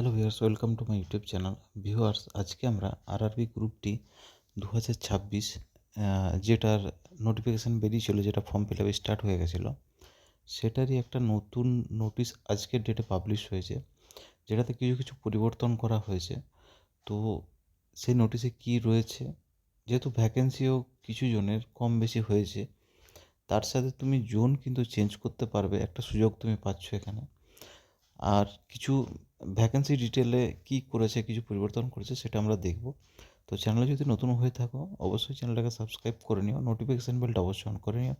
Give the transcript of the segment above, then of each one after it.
Hello viewers, welcome to my YouTube channel. Viewers, আজকে আমরা আর RRB গ্রুপটি দু হাজার ছাব্বিশ যেটার নোটিফিকেশান বেরিয়েছিল যেটা ফর্ম ফিল আপ স্টার্ট হয়ে গেছিল, সেটারই একটা নতুন নোটিশ আজকের ডেটে পাবলিশ হয়েছে, যেটাতে কিছু কিছু পরিবর্তন করা হয়েছে। তো সেই নোটিশে কী রয়েছে? যেহেতু ভ্যাকেন্সিও কিছু জনের কম বেশি হয়েছে, তার সাথে তুমি জোন কিন্তু চেঞ্জ করতে পারবে, একটা সুযোগ তুমি পাচ্ছ এখানে। আর কিছু ভ্যাকেন্সি ডিটেলে কী করেছে, কিছু পরিবর্তন করেছে সেটা আমরা দেখব। তো চ্যানেলে যদি নতুন হয়ে থাকো, অবশ্যই চ্যানেলটাকে সাবস্ক্রাইব করে নিও নোটিফিকেশান বেলটা অবশ্যই অন করে নিও।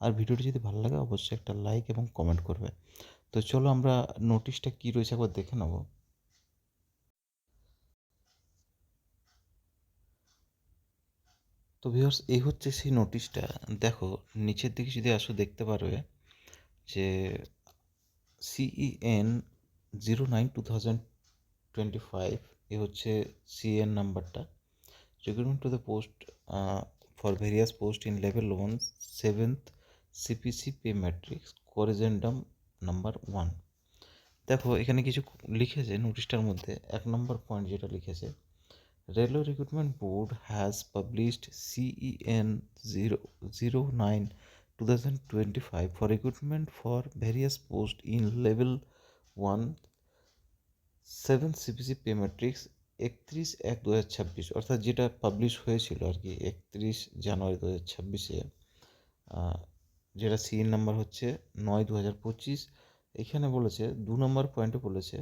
আর ভিডিওটি যদি ভালো লাগে, অবশ্যই একটা লাইক এবং কমেন্ট করবে। তো চলো আমরা নোটিশটা কী রয়েছে একবার দেখে নেব। তো ভিউয়ার্স এই হচ্ছে সেই নোটিশটা দেখো, নিচের দিকে যদি আসো দেখতে পারবে যে CEN zero nine two thousand twenty five এ হচ্ছে সিএন নাম্বারটা recruitment two. The post for various post in level one seventh CPC pay matrix corrigendum number one দেখো, এখানে কিছু লিখেছে নোটিশটার মধ্যে, এক নম্বর পয়েন্ট যেটা লিখেছে railway recruitment board has published CEN zero zero nine two thousand twenty five for recruitment for various post in level one seven CPC pay matrix একত্রিশ এক দু হাজার ছাব্বিশ, অর্থাৎ যেটা পাবলিশ হয়েছিল আর কি একত্রিশ জানুয়ারি দু হাজার ছাব্বিশে যেটা সিএন নাম্বার হচ্ছে নয় দু হাজার পঁচিশ, এখানে বলেছে, দু নম্বর পয়েন্টে বলেছে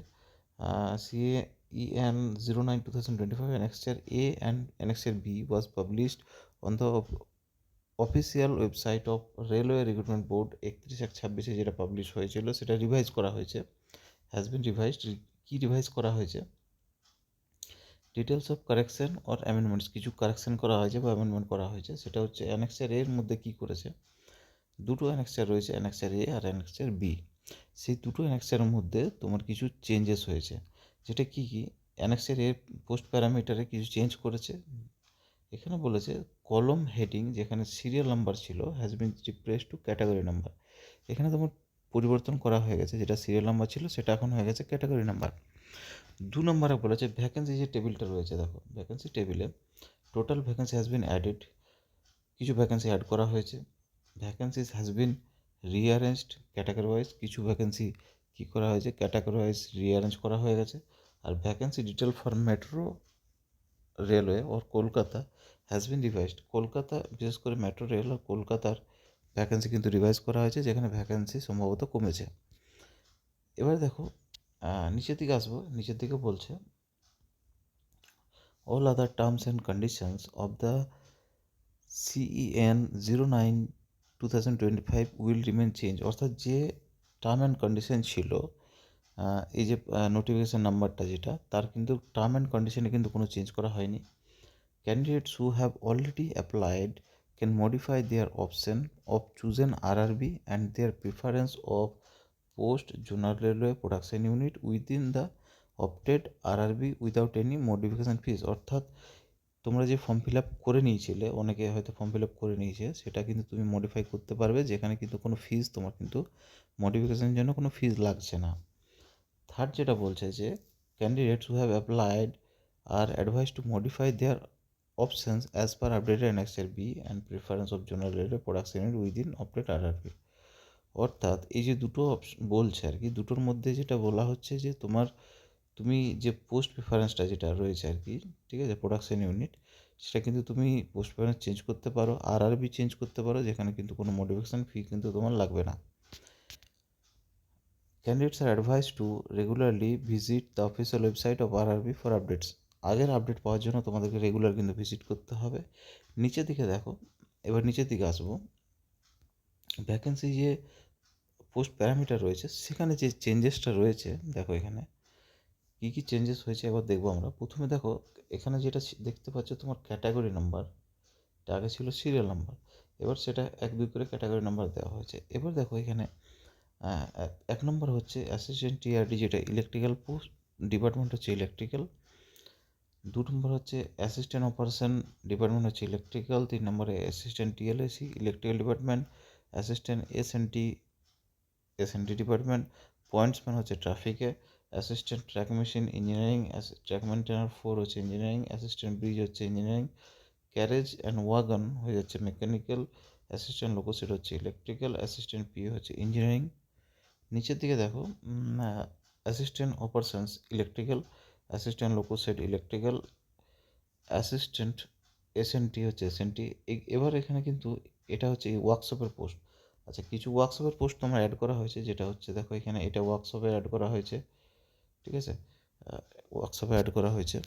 CEN zero nine two thousand twenty five annexure A and annexure B was published on the official website of railway recruitment board একত্রিশ এক ছাব্বিশে যেটা পাবলিশ হয়েছিল, সেটা রিভাইজ করা হয়েছে। হ্যাজ বিন রিভাইজড কী রিভাইজ করা হয়েছে? Details of correction or amendments কিছু কারেকশন করা হয়েছে বা অ্যামেন্ডমেন্ট করা হয়েছে, সেটা হচ্ছে অ্যানেক্সার এর মধ্যে কী করেছে? দুটো অ্যানেক্সার রয়েছে অ্যানেক্সার এ আর অ্যানেক্সার বি সেই দুটো অ্যানেক্সারের মধ্যে তোমার কিছু চেঞ্জেস হয়েছে। যেটা কি কি? অ্যানেক্সার এর পোস্ট প্যারামিটারে কিছু চেঞ্জ করেছে। এখানে বলেছে কলম হেডিং যেখানে সিরিয়াল নাম্বার ছিল has been replace to category number এখানে তোমার পরিবর্তন করা হয়ে গেছে, যেটা সিরিয়াল নাম্বার ছিল সেটা এখন হয়ে গেছে ক্যাটাগরি নাম্বার দু নম্বরে বলেছে ভ্যাকেন্সি যে টেবিলটা রয়েছে, দেখো ভ্যাকেন্সি টেবিলে total vacancy has been added কিছু ভ্যাকেন্সি অ্যাড করা হয়েছে। Vacancies has been rearranged category wise কিছু ভ্যাকেন্সি কী করা হয়েছে? ক্যাটাগরি ওয়াইজ রিঅ্যারেঞ্জ করা হয়ে গেছে। আর vacancy detail for metro railway or Kolkata has been revised Kolkata, বিশেষ করে মেট্রো রেল আর কলকাতার ভ্যাকেন্সি কিন্তু রিভাইজ করা হয়েছে, যেখানে ভ্যাকেন্সি সম্ভবত কমেছে। এবার দেখো নিচের দিকে আসব। নিচের দিকে বলছে all other terms and conditions of the CEN zero nine two thousand twenty five will remain change অর্থাৎ যে টার্ম অ্যান্ড কন্ডিশন ছিল এই যে নোটিফিকেশান নাম্বারটা যেটা, তার কিন্তু টার্ম অ্যান্ড কন্ডিশনে কিন্তু কোনো চেঞ্জ করা হয়নি। Candidates who have already applied of chosen R R B and their preference of post zonal railway production unit within the opted R R B without any modification fees অর্থাৎ তোমরা যে form fill up করে নিয়েছিলে, অনেকে হয়তো form fill up করে নিয়েছে, সেটা কিন্তু তুমি মডিফাই করতে পারবে, যেখানে কিন্তু কোনো ফিজ তোমার কিন্তু মডিফিকেশানের জন্য কোনো ফিজ লাগছে না। থার্ড যেটা বলছে যে candidates who have applied are advise to modify their as per updated annexure B and preference of general railway production unit within update R R B অর্থাৎ এই যে দুটো অপশন বলছে আর কি, দুটোর মধ্যে যেটা বলা হচ্ছে যে তোমার, তুমি যে পোস্ট প্রিফারেন্সটা যেটা রয়েছে আর কি, ঠিক আছে প্রোডাকশন ইউনিট সেটা কিন্তু তুমি পোস্ট প্রিফারেন্স চেঞ্জ করতে পারো আর আর বি চেঞ্জ করতে পারো, যেখানে কিন্তু কোনো মোটিভেশন ফি কিন্তু তোমার লাগবে না। Candidates are advise to regularly visit the official website of R R B for updates আগের আপডেট পাওয়ার জন্য তোমাদেরকে রেগুলার কিন্তু ভিজিট করতে হবে। নিচের দিকে দেখো, এবার নিচের দিকে আসব। ভ্যাকেন্সি যে পোস্ট প্যারামিটার রয়েছে, সেখানে যে চেঞ্জেসটা রয়েছে, দেখো এখানে। কী কী চেঞ্জেস হয়েছে একবার দেখব আমরা। প্রথমে দেখো, এখানে যেটা দেখতে পাচ্ছ তোমার ক্যাটাগরি নাম্বার এটা আগে ছিল সিরিয়াল নাম্বার এবার সেটা এক, দুই করে ক্যাটাগরি নাম্বার দেওয়া হয়েছে। এবার দেখো এখানে এক নম্বর হচ্ছে অ্যাসিস্ট্যান্ট টিআরডি যেটা ইলেকট্রিক্যাল পোস্ট ডিপার্টমেন্ট হচ্ছে ইলেকট্রিক্যাল দু নম্বর হচ্ছে অ্যাসিস্ট্যান্ট অপারেশন ডিপার্টমেন্ট হচ্ছে ইলেকট্রিক্যাল তিন নম্বরে assistant TLAC electrical department assistant S N T S N T department pointsman হচ্ছে ট্রাফিকে assistant track machine engineering track maintainer four হচ্ছে engineering assistant bridge হচ্ছে engineering carriage and wagon হয়ে যাচ্ছে mechanical assistant লোকোসেট হচ্ছে electrical assistant পিও হচ্ছে engineering নিচের দিকে দেখো assistant operations electrical assistant loco shed electrical assistant SNT হচ্ছে এসএনটি এবার এখানে কিন্তু এটা হচ্ছে ওয়ার্কশপের পোস্ট আচ্ছা কিছু ওয়ার্কশপের পোস্ট তোমার অ্যাড করা হয়েছে, যেটা হচ্ছে দেখো এখানে এটা ওয়ার্কশপে অ্যাড করা হয়েছে, ঠিক আছে? ওয়ার্কশপে অ্যাড করা হয়েছে।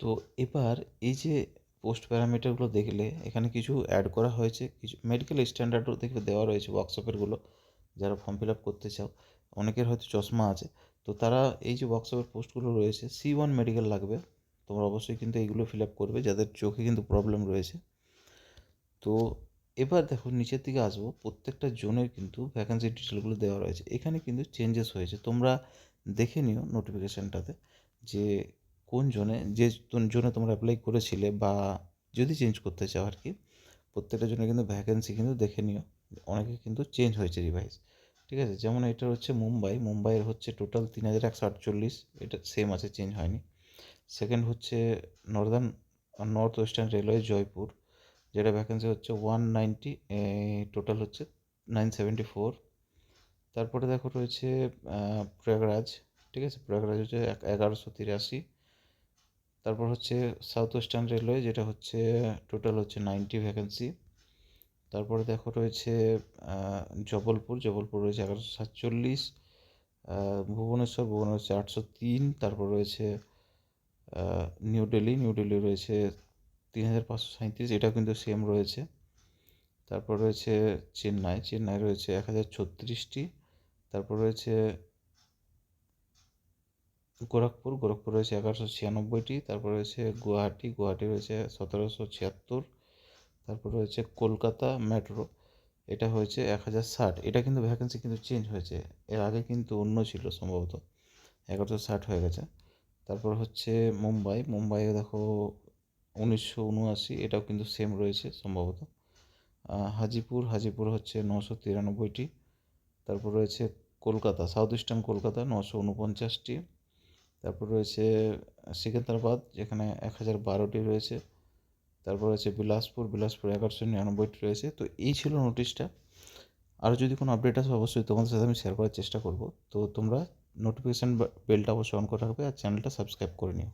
তো এবার এই যে পোস্ট প্যারামিটারগুলো দেখলে, এখানে কিছু অ্যাড করা হয়েছে, কিছু মেডিকেল স্ট্যান্ডার্ডও দেখবে দেওয়া রয়েছে ওয়ার্কশপেরগুলো যারা ফর্ম ফিল আপ করতে চাও। অনেকের হয়তো চশমা আছে। তো তারা এই যে ওয়ার্কশপের পোস্টগুলো রয়েছে সি ওয়ান মেডিকেল লাগবে। তোমরা অবশ্যই কিন্তু এইগুলো ফিল আপ করবে, যাদের চোখে কিন্তু প্রবলেম রয়েছে। তো এবার দেখো, নিচের দিকে আসব। প্রত্যেকটা জোনের কিন্তু ভ্যাকেন্সি ডিটেলগুলো দেওয়া রয়েছে। এখানে কিন্তু চেঞ্জেস হয়েছে। তোমরা দেখে নিও নোটিফিকেশানটাতে যে কোন জোনে, যে জোনে তোমরা অ্যাপ্লাই করেছিলে বা যদি চেঞ্জ করতে চাও আর কি, প্রত্যেকটা জন্য কিন্তু ভ্যাকেন্সি কিন্তু দেখে নিও। অনেকে কিন্তু চেঞ্জ হয়েছে রিভাইস ঠিক আছে? যেমন এটা হচ্ছে মুম্বাই। মুম্বাইয়ের হচ্ছে টোটাল তিন হাজার একশো আটচল্লিশ। এটা সেম আছে চেঞ্জ হয়নি। সেকেন্ড হচ্ছে northern north western railway Jaipur. যেটা ভ্যাকেন্সি হচ্ছে ওয়ান নাইনটি টোটাল হচ্ছে নাইন সেভেন্টি ফোর তারপরে দেখো রয়েছে প্রয়াগরাজ। ঠিক আছে? প্রয়াগরাজ হচ্ছে এগারোশো তিরাশি। তারপর হচ্ছে সাউথ ওয়েস্টার্ন রেলওয়ে যেটা হচ্ছে টোটাল হচ্ছে নাইনটি ভ্যাকেন্সি তারপরে দেখো রয়েছে জবলপুর জবলপুর রয়েছে এগারোশো সাতচল্লিশ ভুবনেশ্বর ভুবনেশ্বর আটশো তিন, তারপর রয়েছে নিউ দিল্লি নিউ দিল্লি রয়েছে তিন হাজার পাঁচশো সাঁইত্রিশ, এটাও কিন্তু সেম রয়েছে। তারপর রয়েছে চেন্নাই চেন্নাই রয়েছে এক হাজার ছত্রিশটি, তারপর রয়েছে গোরখপুর গোরখপুর রয়েছে এগারোশো ছিয়ানব্বইটি, তারপর রয়েছে গুয়াহাটি গুয়াহাটি রয়েছে সতেরোশো ছিয়াত্তর তারপর রয়েছে কলকাতা মেট্রো, এটা হয়েছে এক হাজার ষাট। এটা কিন্তু ভ্যাকেন্সি কিন্তু চেঞ্জ হয়েছে। এর আগে কিন্তু অন্য ছিল সম্ভবত। এগারোশো ষাট হয়ে গেছে। তারপর হচ্ছে মুম্বাই। মুম্বাইয়ে দেখো উনিশশো উনআশি, এটাও কিন্তু সেম রয়েছে সম্ভবত। হাজিপুর। হাজিপুর হচ্ছে নশো তিরানব্বইটি। তারপর রয়েছে কলকাতা সাউথ ইস্টার্ন কলকাতা নশো উনপঞ্চাশটি। তারপর রয়েছে সিকেন্দ্রাবাদ, যেখানে এক হাজার বারোটি রয়েছে। তারপর আছে বিলাসপুর বিলাসপুর এগারোশো নিরানব্বইটি রয়েছে। তো এই ছিল নোটিশটা আরও যদি কোনো আপডেট আসে, অবশ্যই তোমাদের সাথে আমি শেয়ার করার চেষ্টা করব। তো তোমরা নোটিফিকেশান বেলটা অবশ্যই অন করে রাখবে আর চ্যানেলটা সাবস্ক্রাইব করে নিও।